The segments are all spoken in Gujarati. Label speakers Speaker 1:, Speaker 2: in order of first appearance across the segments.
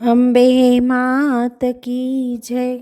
Speaker 1: અંબે માત કી જય.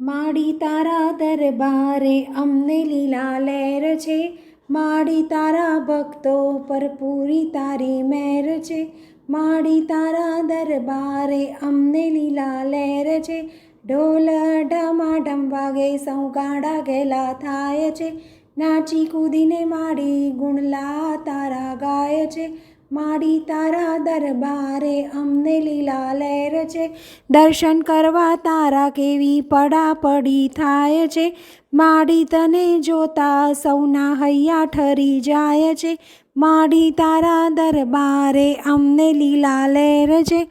Speaker 1: માડી તારા દરબારે અમને લીલા લહેર છે. માડી તારા ભક્તો પર પૂરી તારી મહેર છે. માડી તારા દરબારે અમને લીલા લહેર છે. ઢોલ ઢમાઢમ વાગે સૌ ગાડા ગેલા થાય છે. નાચી કૂદીને માડી ગુણલા તારા ગાય છે. માડી તારા દરબારે અમને લીલા લહેર છે. દર્શન કરવા તારા કેવી પડાપડી થાય છે. માડી તને જોતા સૌના હૈયા ઠરી જાય છે. માડી તારા દરબારે અમને લીલા લહેર છે.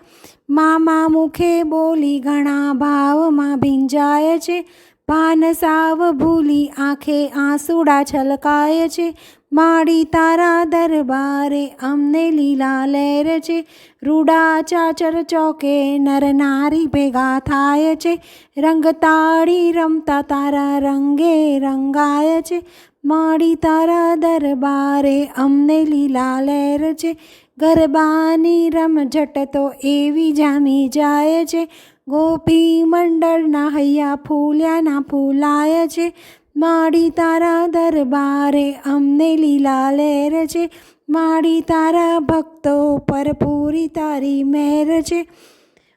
Speaker 1: મામા મુખે બોલી ઘણા ભાવમાં ભીંજાય છે. પાન સાવ ભૂલી આંખે આંસુડા છલકાય છે. માડી તારા દરબારે અમને લીલા લહેર છે. રૂડા ચાચર ચોકે નર નારી ભેગા થાય છે. રંગ તાળી રમતા તારા રંગે રંગાય છે. માડી તારા દરબારે અમને લીલા લહેર છે. ગરબાની રમઝટ તો એવી જામી જાય છે. ગોપી મંડળના હૈયા ફૂલ્યાના ફૂલાય છે. માડી તારા દરબારે અમને લીલા લહેર છે. માડી તારા ભક્તો પર પૂરી તારી મહેર છે.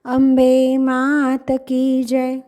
Speaker 1: અંબે માત કી જય.